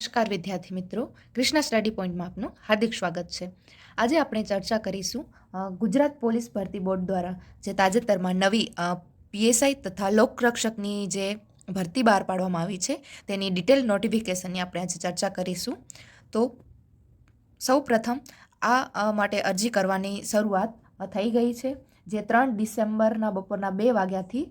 નમસ્કાર વિદ્યાર્થી મિત્રો. કૃષ્ણા સ્ટડી પોઈન્ટમાં આપનું હાર્દિક સ્વાગત છે. આજે આપણે ચર્ચા કરીશું ગુજરાત પોલીસ ભરતી બોર્ડ દ્વારા જે તાજેતરમાં નવી પીએસઆઈ તથા લોકરક્ષકની જે ભરતી બહાર પાડવામાં આવી છે, તેની ડિટેલ નોટિફિકેશનની આપણે આજે ચર્ચા કરીશું. તો સૌ પ્રથમ આ માટે અરજી કરવાની શરૂઆત થઈ ગઈ છે. જે ત્રણ ડિસેમ્બરના બપોરના બે વાગ્યાથી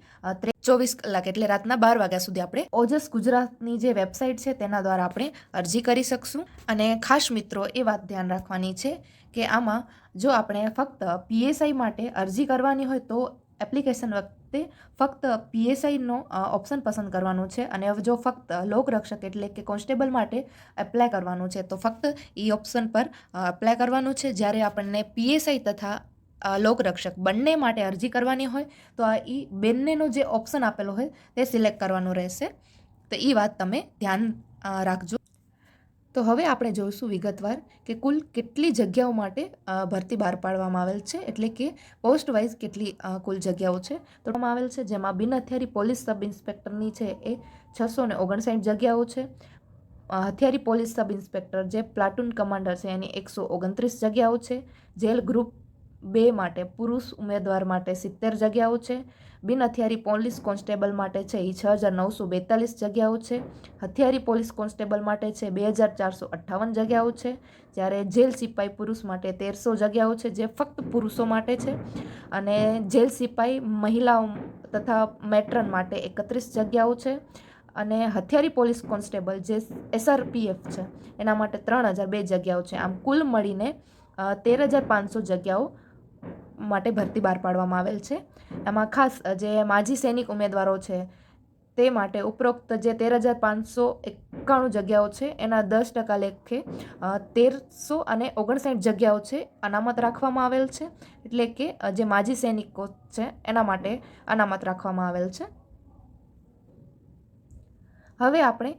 ચોવીસ કલાક એટલે રાતના બાર વાગ્યા સુધી આપણે ઓજસ ગુજરાતની જે વેબસાઇટ છે તેના દ્વારા આપણે અરજી કરી શકશું. અને ખાસ મિત્રો, એ વાત ધ્યાન રાખવાની છે કે આમાં જો આપણે ફક્ત પીએસઆઈ માટે અરજી કરવાની હોય તો એપ્લિકેશન વખતે ફક્ત પીએસઆઈનો ઓપ્શન પસંદ કરવાનું છે. અને જો ફક્ત લોકરક્ષક એટલે કે કોન્સ્ટેબલ માટે એપ્લાય કરવાનું છે, તો ફક્ત એ ઓપ્શન પર એપ્લાય કરવાનું છે. જ્યારે આપણને પીએસઆઈ તથા લોકરક્ષક બંને માટે અરજી કરવાની હોય, તો આ એ બંનેનો જે ઓપ્શન આપેલો હોય, તે સિલેક્ટ કરવાનો રહેશે. તો એ વાત તમે ધ્યાન રાખજો. તો હવે આપણે જોઈશું વિગતવાર કે કુલ કેટલી જગ્યાઓ માટે ભરતી બહાર પાડવામાં આવેલ છે, એટલે કે પોસ્ટ વાઇઝ કેટલી કુલ જગ્યાઓ છે. તો આવેલ છે જેમાં બિન હથિયારી પોલીસ સબ ઇન્સ્પેક્ટરની છે એ છસો ને ઓગણસાઠ જગ્યાઓ છે. હથિયારી પોલીસ સબ ઇન્સ્પેક્ટર જે પ્લાટૂન કમાન્ડર છે એની એકસો ઓગણત્રીસ જગ્યાઓ છે. જેલ ગ્રુપ બે માટે, પુરુષ ઉમેદવાર માટે સિત્તેર જગ્યાઓ છે, બિન હથિયારી પોલીસ કોન્સ્ટેબલ માટે છે એ છ હજાર નવસો બેતાલીસ જગ્યાઓ છે, હથિયારી પોલીસ કોન્સ્ટેબલ માટે છે બે હજાર ચારસો અઠ્ઠાવન જગ્યાઓ છે, જ્યારે જેલ સિપાઈ પુરુષ માટે તેરસો જગ્યાઓ છે, જે ફક્ત પુરુષો માટે છે, અને જેલ સિપાઈ મહિલાઓ તથા મેટ્રન માટે એકત્રીસ જગ્યાઓ છે, અને હથિયારી પોલીસ કોન્સ્ટેબલ જે એસઆરપીએફ છે, એના માટે ત્રણ હજાર બે જગ્યાઓ છે. આમ કુલ મળીને તેર હજાર પાંચસો જગ્યાઓ માટે ભરતી બહાર પાડવામાં આવેલ છે. એમાં ખાસ જે માજી સૈનિક ઉમેદવારો છે, તે માટે ઉપરોક્ત જે તેર હજાર પાંચસો એકાણું જગ્યાઓ છે, એના દસ ટકા લેખે તેરસો અને ઓગણસાઠ જગ્યાઓ છે, અનામત રાખવામાં આવેલ છે. એટલે કે જે માજી સૈનિકો છે, એના માટે અનામત રાખવામાં આવેલ છે. હવે આપણે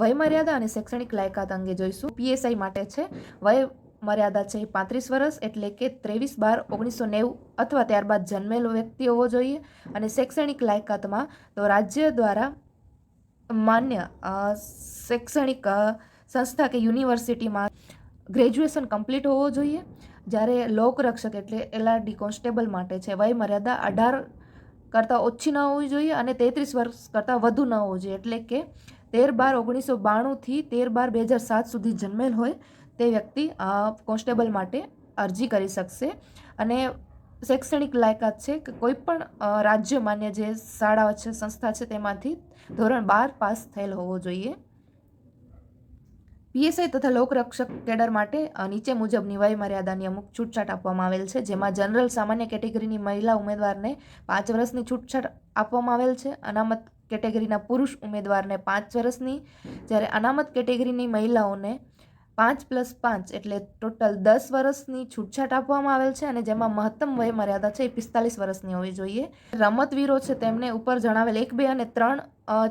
વયમર્યાદા અને શૈક્ષણિક લાયકાત અંગે જોઈશું. પીએસઆઈ માટે છે. વય મર્યાદા છે પાંત્રીસ વર્ષ એટલે કે ત્રેવીસ બાર ઓગણીસો નેવું અથવા ત્યારબાદ જન્મેલો વ્યક્તિ હોવો જોઈએ. અને શૈક્ષણિક લાયકાતમાં તો રાજ્ય દ્વારા માન્ય શૈક્ષણિક સંસ્થા કે યુનિવર્સિટીમાં ગ્રેજ્યુએશન કમ્પ્લીટ હોવો જોઈએ. જ્યારે લોકરક્ષક એટલે એલઆરડી કોન્સ્ટેબલ માટે છે, વય મર્યાદા અઢાર કરતાં ઓછી ન હોવી જોઈએ અને તેત્રીસ વર્ષ કરતાં વધુ ન હોવું જોઈએ. એટલે કે તેર બાર ઓગણીસો બાણુંથી તેર બાર બે હજાર સાત સુધી જન્મેલ હોય તે વ્યક્તિ કોન્સ્ટેબલ માટે અરજી કરી શકશે. અને શૈક્ષણિક લાયકાત છે કે કોઈ પણ રાજ્ય માન્ય જે શાળા છે, સંસ્થા છે તેમાંથી ધોરણ બાર પાસ થયેલ હોવો જોઈએ. પીએસઆઈ તથા લોકરક્ષક કેડર માટે નીચે મુજબની વય મર્યાદાની અમુક છૂટછાટ આપવામાં આવેલ છે, જેમાં જનરલ સામાન્ય કેટેગરીની મહિલા ઉમેદવારને પાંચ વર્ષની છૂટછાટ આપવામાં આવેલ છે, અનામત કેટેગરીના પુરુષ ઉમેદવારને પાંચ વર્ષની. જ્યારે અનામત કેટેગરીની મહિલાઓને પાંચ પ્લસ પાંચ એટલે ટોટલ દસ વર્ષની છૂટછાટ આપવામાં આવેલ છે અને જેમાં મહત્તમ વય મર્યાદા છે એ પિસ્તાલીસ વર્ષની હોવી જોઈએ. રમતવીરો છે તેમને ઉપર જણાવેલ એક, બે અને ત્રણ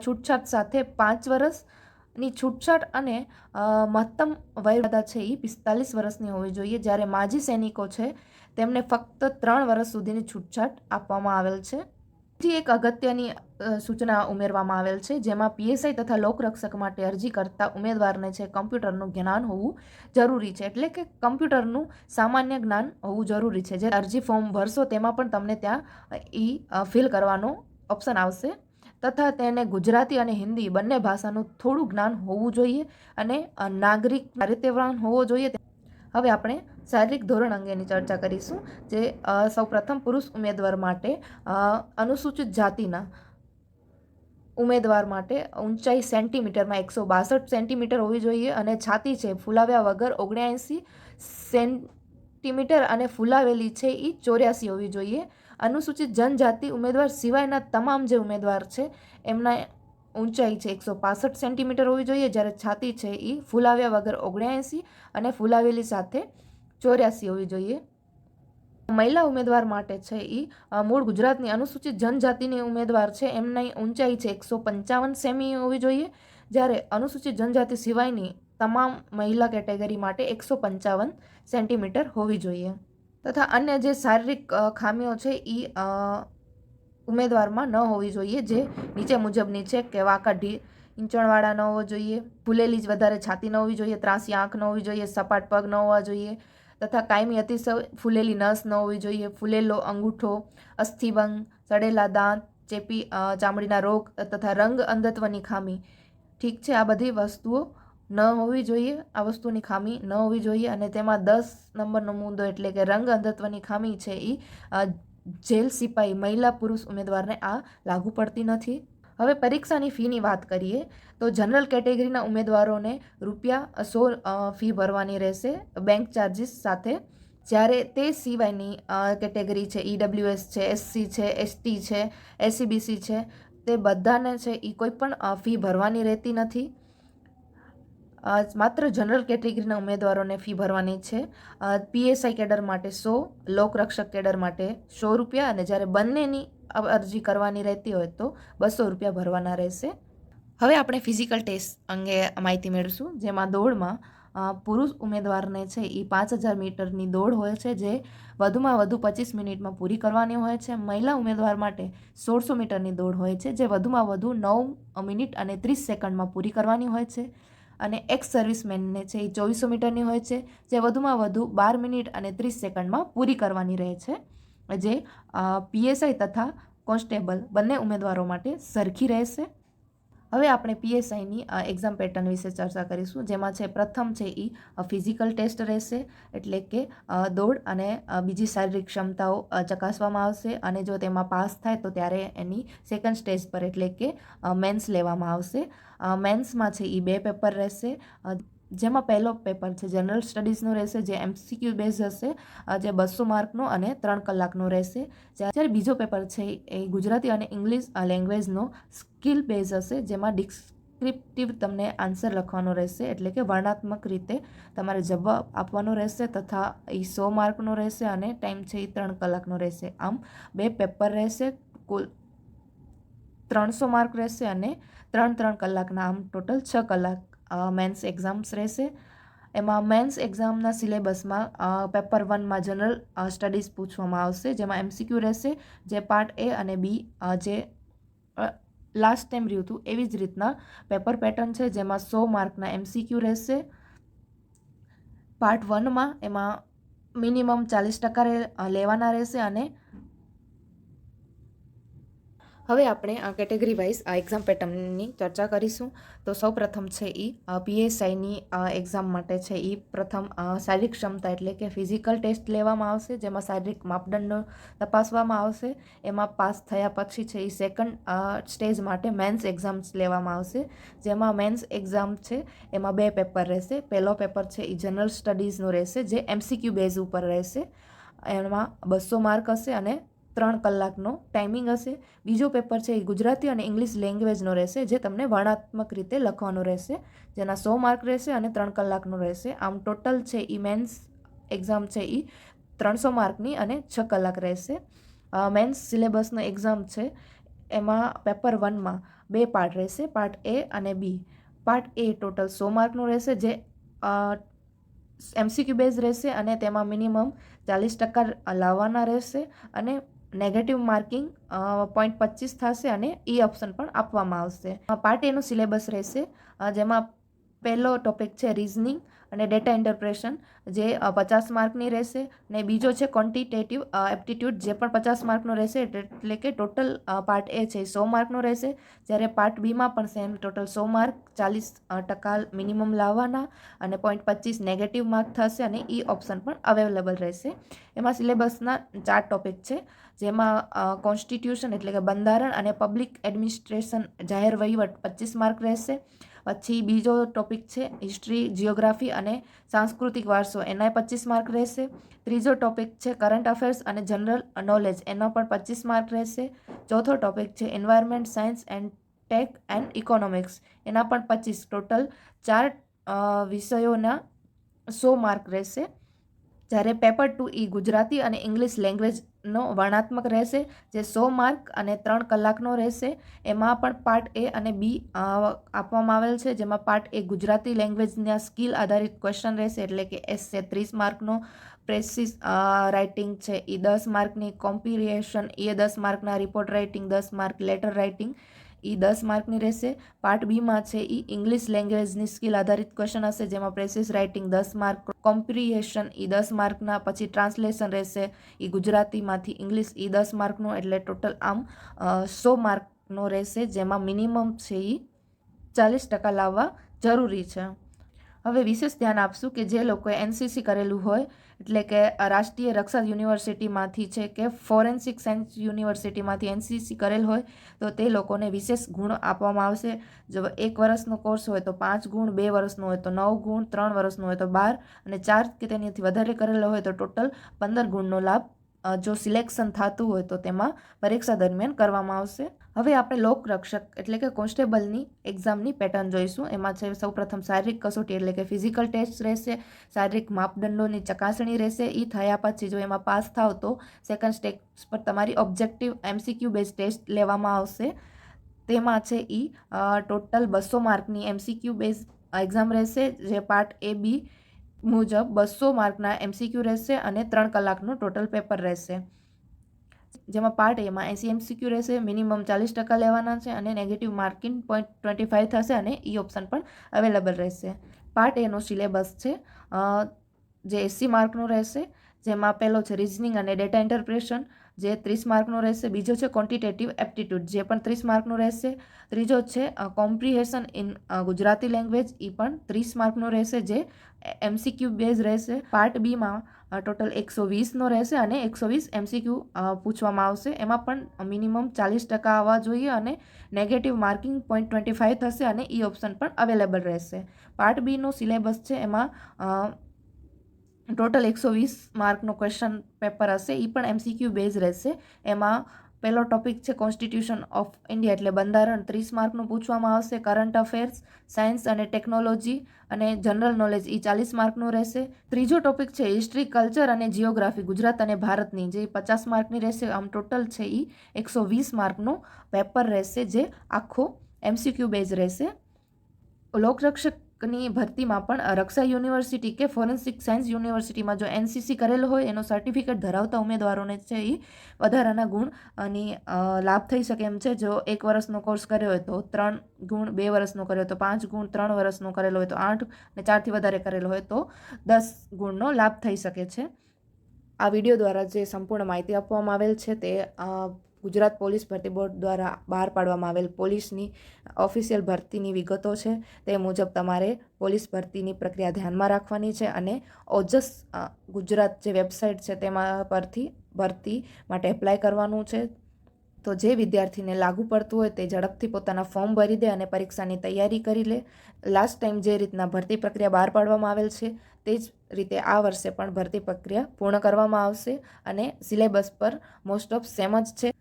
છૂટછાટ સાથે પાંચ વર્ષની છૂટછાટ અને મહત્તમ વયમર્યાદા છે એ પિસ્તાલીસ વર્ષની હોવી જોઈએ. જ્યારે માજી સૈનિકો છે તેમને ફક્ત ત્રણ વર્ષ સુધીની છૂટછાટ આપવામાં આવેલ છે. બીજી એક અગત્યની સૂચના ઉમેરવામાં આવેલ છે, જેમાં પીએસઆઈ તથા લોકરક્ષક માટે અરજી કરતા ઉમેદવારને છે કમ્પ્યુટરનું જ્ઞાન હોવું જરૂરી છે. એટલે કે કમ્પ્યુટરનું સામાન્ય જ્ઞાન હોવું જરૂરી છે. જે અરજી ફોર્મ ભરશો તેમાં પણ તમને ત્યાં એ ફિલ કરવાનો ઓપ્શન આવશે. તથા તેને ગુજરાતી અને હિન્દી બંને ભાષાનું થોડું જ્ઞાન હોવું જોઈએ અને નાગરિક રીતે હોવો જોઈએ. હવે આપણે શારીરિક ધોરણ અંગેની ચર્ચા કરીશું, જે સૌપ્રથમ પુરુષ ઉમેદવાર માટે અનુસૂચિત જાતિના ઉમેદવાર માટે ઊંચાઈ સેન્ટીમીટરમાં એકસો બાસઠ સેન્ટીમીટર હોવી જોઈએ અને છાતી છે ફૂલાવ્યા વગર ઓગણ્યાએંસી સેન્ટીમીટર અને ફૂલાવેલી છે એ ચોર્યાસી હોવી જોઈએ. અનુસૂચિત જનજાતિ ઉમેદવાર સિવાયના તમામ જે ઉમેદવાર છે, એમના ઊંચાઈ છે એકસો પાસઠ સેન્ટીમીટર હોવી જોઈએ, જ્યારે છાતી છે એ ફૂલાવ્યા વગર ઓગણ્યાએંસી અને ફૂલાવેલી સાથે ચોર્યાસી હોવી જોઈએ. મહિલા ઉમેદવાર માટે છે એ મૂળ ગુજરાતની અનુસૂચિત જનજાતિની ઉમેદવાર છે. એમની ઊંચાઈ છે એકસો પંચાવન સેમી હોવી જોઈએ. જ્યારે અનુસૂચિત જનજાતિ સિવાયની તમામ મહિલા કેટેગરી માટે એકસો પંચાવન સેન્ટીમીટર હોવી જોઈએ. તથા અન્ય જે શારીરિક ખામીઓ છે એ ઉમેદવારમાં ન હોવી જોઈએ. જે નીચે મુજબની છે કે વાંકા ઢી ઇંચણવાળા ન હોવો જોઈએ. ફૂલેલી જ વધારે છાતી ન હોવી જોઈએ. ત્રાસી આંખ ન હોવી જોઈએ. સપાટ પગ ન હોવા જોઈએ. તથા કાયમી અતિશય ફૂલેલી નસ ન હોવી જોઈએ. ફૂલેલો અંગૂઠો અસ્થિભંગ સડેલા દાંત, ચેપી ચામડીના રોગ તથા રંગ અંધત્વની ખામી. ઠીક છે, આ બધી વસ્તુઓ ન હોવી જોઈએ. આ વસ્તુની ખામી ન હોવી જોઈએ અને તેમાં દસ નંબરનો મુદ્દો એટલે કે રંગ અંધત્વની ખામી છે એ જેલ સિપાઈ મહિલા પુરુષ ઉમેદવારને આ લાગુ પડતી નથી. હવે પરીક્ષાની ફીની વાત કરીએ, તો જનરલ કેટેગરીના ઉમેદવારોને રૂપિયા સો ફી ભરવાની રહેશે બેંક ચાર્જીસ સાથે. જ્યારે તે સિવાયની કેટેગરી છે ઈડબ્લ્યુએસ છે એસસી છે એસટી છે એસસીબીસી છે, તે બધાને છે એ કોઈ પણ ફી ભરવાની રહેતી નથી. માત્ર જનરલ કેટેગરીના ઉમેદવારોને ફી ભરવાની છે. પીએસઆઈ કેડર માટે સો, લોકરક્ષક કેડર માટે સો રૂપિયા અને જ્યારે બંનેની અરજી કરવાની રહેતી હોય તો બસો રૂપિયા ભરવાના રહેશે. હવે આપણે ફિઝિકલ ટેસ્ટ અંગે માહિતી મેળવીશું. જેમાં દોડમાં પુરુષ ઉમેદવારને છે એ પાંચ હજાર મીટરની દોડ હોય છે, જે વધુમાં વધુ પચીસ મિનિટમાં પૂરી કરવાની હોય છે. મહિલા ઉમેદવાર માટે સોળસો મીટરની દોડ હોય છે, જે વધુમાં વધુ નવ મિનિટ અને ત્રીસ સેકન્ડમાં પૂરી કરવાની હોય છે. અને એક્સ સર્વિસમેનને છે એ ચોવીસો મીટરની હોય છે, જે વધુમાં વધુ બાર મિનિટ અને ત્રીસ સેકન્ડમાં પૂરી કરવાની રહે છે. જે પીએસઆઈ તથા કોન્સ્ટેબલ બંને ઉમેદવારો માટે સરખી રહેશે. હવે આપણે પીએસઆઈની એક્ઝામ પેટર્ન વિશે ચર્ચા કરીશું, જેમાં છે, પ્રથમ છે એ ફિઝિકલ ટેસ્ટ રહેશે, એટલે કે દોડ અને બીજી શારીરિક ક્ષમતાઓ ચકાસવામાં આવશે અને જો તેમાં પાસ થાય તો ત્યારે એની સેકન્ડ સ્ટેજ પર એટલે કે મેન્સ લેવામાં આવશે. મેન્સમાં છે એ બે પેપર રહેશે. જેમાં પહેલો પેપર છે, જનરલ સ્ટડીઝનો રહેશે, જે એમસીક્યુ બેઝ હશે જે બસો માર્કનો અને ત્રણ કલાકનો રહેશે. જ્યારે બીજો પેપર છે, એ ગુજરાતી અને ઇંગ્લિશ લેંગ્વેજનો સ્કિલ બેઝ હશે, જેમાં ડિસ્ક્રિપ્ટિવ તમને આન્સર લખવાનો રહેશે, એટલે કે વર્ણાત્મક રીતે તમારે જવાબ આપવાનો રહેશે તથા એ સો માર્કનો રહેશે અને ટાઈમ છે, એ ત્રણ કલાકનો રહેશે. આમ બે પેપર રહેશે, કુલ ત્રણસો માર્ક રહેશે અને ત્રણ ત્રણ કલાકના, આમ ટોટલ છ કલાક મેન્સ એક્ઝામ્સ રહેશે. એમાં મેન્સ એક્ઝામના સિલેબસમાં પેપર વનમાં જનરલ સ્ટડીઝ પૂછવામાં આવશે, જેમાં એમસીક્યુ રહેશે, જે પાર્ટ એ અને બી જે લાસ્ટ ટાઈમ રહ્યું હતું, એવી જ રીતના પેપર પેટર્ન છે, જેમાં સો માર્કના એમસીક્યુ રહેશે. પાર્ટ વનમાં એમાં મિનિમમ ચાલીસ ટકા લેવાના રહેશે અને હવે આપણે આ કેટેગરી વાઇઝ આ એક્ઝામ પેટર્નની ચર્ચા કરીશું. તો સૌ પ્રથમ છે એ પીએસઆઈની એક્ઝામ માટે છે એ પ્રથમ શારીરિક ક્ષમતા એટલે કે ફિઝિકલ ટેસ્ટ લેવામાં આવશે, જેમાં શારીરિક માપદંડો તપાસવામાં આવશે. એમાં પાસ થયા પછી છે એ સેકન્ડ સ્ટેજ માટે મેન્સ એક્ઝામ્સ લેવામાં આવશે. જેમાં મેન્સ એક્ઝામ છે, એમાં બે પેપર રહેશે. પહેલો પેપર છે એ જનરલ સ્ટડીઝનો રહેશે, જે એમસીક્યુ બેઝ ઉપર રહેશે. એમાં બસો માર્ક હશે અને ત્રણ કલાકનો ટાઈમિંગ હશે. બીજો પેપર છે એ ગુજરાતી અને ઇંગ્લિશ લેંગ્વેજનો રહેશે, જે તમને વર્ણાત્મક રીતે લખવાનો રહેશે. જેના સો માર્ક રહેશે અને ત્રણ કલાકનો રહેશે. આમ ટોટલ છે એ મેન્સ એક્ઝામ છે એ ત્રણસો માર્કની અને છ કલાક રહેશે. મેન્સ સિલેબસનો એક્ઝામ છે, એમાં પેપર વનમાં બે પાર્ટ રહેશે. પાર્ટ એ અને બી પાર્ટ એ ટોટલ સો માર્કનું રહેશે, જે એમસીક્યુ બેઝ રહેશે અને તેમાં મિનિમમ ચાલીસ ટકા લાવવાના રહેશે અને નેગેટિવ માર્કિંગ પોઈન્ટ પચીસ થશે અને ઈ ઓપ્શન પણ આપવામાં આવશે. પાર્ટ એનું સિલેબસ રહેશે. જેમાં પહેલો ટોપિક છે રિઝનિંગ અને ડેટા ઇન્ટરપ્રેશન જે પચાસ માર્કની રહેશે ને બીજો છે ક્વોન્ટિટેટિવ એપ્ટિટ્યૂડ જે પણ પચાસ માર્કનો રહેશે એટલે કે ટોટલ પાર્ટ એ છે સો માર્કનો રહેશે. જ્યારે પાર્ટ બીમાં પણ સેમ ટોટલ સો માર્ક, ચાલીસ ટકા મિનિમમ લાવવાના અને પોઈન્ટ પચીસ નેગેટિવ માર્ક થશે અને ઈ ઓપ્શન પણ અવેલેબલ રહેશે. એમાં સિલેબસના ચાર ટોપિક છે, જેમાં કોન્સ્ટિટ્યુશન એટલે કે બંધારણ અને પબ્લિક એડમિનિસ્ટ્રેશન જાહેર વહીવટ પચીસ માર્ક રહેશે. પછી બીજો ટોપિક છે હિસ્ટ્રી જિયોગ્રાફી અને સાંસ્કૃતિક વારસો. એનાય પચીસ માર્ક રહેશે. ત્રીજો ટોપિક છે કરંટ અફેર્સ અને જનરલ નોલેજ. એનો પણ પચીસ માર્ક રહેશે. ચોથો ટોપિક છે environment, science and tech and economics. એના પણ પચીસ. ટોટલ ચાર વિષયોના સો માર્ક રહેશે. જ્યારે પેપર ટુ ઈ ગુજરાતી અને ઇંગ્લિશ લેંગ્વેજનો વર્ણાત્મક રહેશે, જે સો માર્ક અને ત્રણ કલાકનો રહેશે. એમાં પણ પાર્ટ એ અને બી આપવામાં આવેલ છે, જેમાં પાર્ટ એ ગુજરાતી લેંગ્વેજના સ્કિલ આધારિત ક્વેશ્ચન રહેશે, એટલે કે એસ છે ત્રીસ માર્કનો, પ્રેસિસ રાઇટિંગ છે એ દસ માર્કની કોમ્પિરિએશન એ દસ માર્કના રિપોર્ટ રાઇટિંગ, દસ માર્ક લેટર રાઇટિંગ એ દસ માર્કની રહેશે. પાર્ટ બીમાં છે એ ઇંગ્લિશ લેંગ્વેજની સ્કિલ આધારિત ક્વેશ્ચન હશે, જેમાં પ્રેસિસ રાઇટિંગ દસ માર્ક કોમ્પ્રિહેશન એ દસ માર્કના, પછી ટ્રાન્સલેશન રહેશે એ ગુજરાતીમાંથી ઇંગ્લિશ એ દસ માર્કનું, એટલે ટોટલ આમ સો માર્કનો રહેશે, જેમાં મિનિમમ છે એ ચાલીસ ટકા લાવવા જરૂરી છે. હવે વિશેષ ધ્યાન આપશું કે જે લોકોએ એનસીસી કરેલું હોય, એટલે કે રાષ્ટ્રીય રક્ષા યુનિવર્સિટીમાંથી છે કે ફોરેન્સિક સાયન્સ યુનિવર્સિટીમાંથી એનસીસી કરેલ હોય, તો તે લોકોને વિશેષ ગુણ આપવામાં આવશે. જો એક વર્ષનો કોર્સ હોય તો પાંચ ગુણ, બે વર્ષનો હોય તો નવ ગુણ, ત્રણ વર્ષનો હોય તો બાર, અને ચાર કે તેનાથી વધારે કરેલો હોય તો ટોટલ પંદર ગુણનો લાભ જો સિલેક્શન થતું હોય તો તેમાં પરીક્ષા દરમિયાન કરવામાં આવશે. હવે આપણે લોકરક્ષક એટલે કે કોન્સ્ટેબલની એક્ઝામની પેટર્ન જોઈશું. એમાં છે સૌપ્રથમ શારીરિક કસોટી એટલે કે ફિઝિકલ ટેસ્ટ રહેશે, શારીરિક માપદંડોની ચકાસણી રહેશે. એ થયા પછી જો એમાં પાસ થાવ તો સેકન્ડ સ્ટેજ પર તમારી ઓબ્જેક્ટિવ એમસીક્યુ બેઝ ટેસ્ટ લેવામાં આવશે. તેમાં છે એ ટોટલ બસો માર્કની એમસીક્યુ બેઝ એક્ઝામ રહેશે. જે પાર્ટ એ બી મુજબ બસો માર્કના એમસીક્યુ રહેશે અને ત્રણ કલાકનું ટોટલ પેપર રહેશે. જેમાં પાર્ટ એમાં એસી એમસીક્યુ રહેશે મિનિમમ ચાલીસ ટકા લેવાના છે અને negative marking point twenty five થશે અને ઈ ઓપ્શન પણ અવેલેબલ રહેશે. પાર્ટ એનો સિલેબસ છે જે એસી માર્કનું રહેશે, જેમાં પહેલો છે રિઝનિંગ અને ડેટા ઇન્ટરપ્રેશન જે ત્રીસ માર્કનો રહેશે, બીજો છે ક્વોન્ટિટેટિવ એપ્ટિટ્યૂડ જે પણ ત્રીસ માર્કનું રહેશે. ત્રીજો છે કોમ્પ્રિહેશન ઇન ગુજરાતી લેંગ્વેજ એ પણ ત્રીસ માર્કનો રહેશે, જે એમસીક્યુ બેઝ રહેશે. પાર્ટ બીમાં ટોટલ એકસો વીસનો રહેશે અને એકસો વીસ એમસીક્યુ પૂછવામાં આવશે. એમાં પણ મિનિમમ ચાલીસ ટકા આવવા જોઈએ અને negative marking point twenty five થશે અને ઈ ઓપ્શન પણ અવેલેબલ રહેશે. પાર્ટ બીનો સિલેબસ છે, એમાં ટોટલ એકસો વીસ માર્કનો ક્વેશ્ચન પેપર હશે. એ પણ એમસીક્યુ બેઝ રહેશે. એમાં પહેલો ટોપિક છે કોન્સ્ટિટ્યુશન ઓફ ઇન્ડિયા એટલે બંધારણ. ત્રીસ માર્કનું પૂછવામાં આવશે. કરંટ અફેર્સ સાયન્સ અને ટેકનોલોજી અને જનરલ નોલેજ એ ચાલીસ માર્કનું રહેશે. ત્રીજો ટોપિક છે હિસ્ટ્રી કલ્ચર અને જિયોગ્રાફી ગુજરાત અને ભારતની. જે પચાસ માર્કની રહેશે. આમ ટોટલ છે એ એકસો વીસ માર્કનું પેપર રહેશે જે આખો એમસીક્યુ બેઝ રહેશે. લોકરક્ષકની ભરતીમાં પણ રક્ષા યુનિવર્સિટી કે ફોરેન્સિક સાયન્સ યુનિવર્સિટીમાં જો એનસીસી કરેલો હોય, એનો સર્ટિફિકેટ ધરાવતા ઉમેદવારોને છે એ વધારાના ગુણ અને લાભ થઈ શકે એમ છે. જો એક વર્ષનો કોર્સ કર્યો હોય તો ત્રણ ગુણ, બે વર્ષનો કર્યો તો પાંચ ગુણ, ત્રણ વર્ષનો કરેલો હોય તો આઠ અને ચારથી વધારે કરેલો હોય તો દસ ગુણનો લાભ થઈ શકે છે. આ વીડિયો દ્વારા જે સંપૂર્ણ માહિતી આપવામાં આવેલ છે તે ગુજરાત પોલીસ ભરતી બોર્ડ દ્વારા બહાર પાડવામાં આવેલ પોલીસની ઓફિશિયલ ભરતીની વિગતો છે, તે મુજબ તમારે પોલીસ ભરતીની પ્રક્રિયા ધ્યાનમાં રાખવાની છે અને ઓજસ ગુજરાત જે વેબસાઇટ છે તેમાં પરથી ભરતી માટે એપ્લાય કરવાનું છે. તો જે વિદ્યાર્થીને લાગુ પડતું હોય તે ઝડપથી પોતાના ફોર્મ ભરી દે અને પરીક્ષાની તૈયારી કરી લે. લાસ્ટ ટાઈમ જે રીતના ભરતી પ્રક્રિયા બહાર પાડવામાં આવેલ છે, તે જ રીતે આ વર્ષે પણ ભરતી પ્રક્રિયા પૂર્ણ કરવામાં આવશે અને સિલેબસ પર મોસ્ટ ઓફ સેમ જ છે.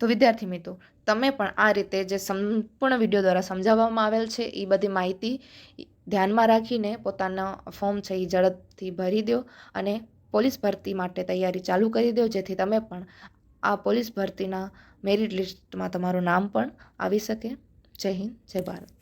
તો વિદ્યાર્થી મિત્રો, તમે પણ આ રીતે જે સંપૂર્ણ વીડિયો દ્વારા સમજાવવામાં આવેલ છે, એ બધી માહિતી ધ્યાનમાં રાખીને પોતાના ફોર્મ છે એ ઝડપથી ભરી દો અને પોલીસ ભરતી માટે તૈયારી ચાલુ કરી દો, જેથી તમે પણ આ પોલીસ ભરતીના મેરિટ લિસ્ટમાં તમારું નામ પણ આવી શકે. જય હિન્દ, જય ભારત.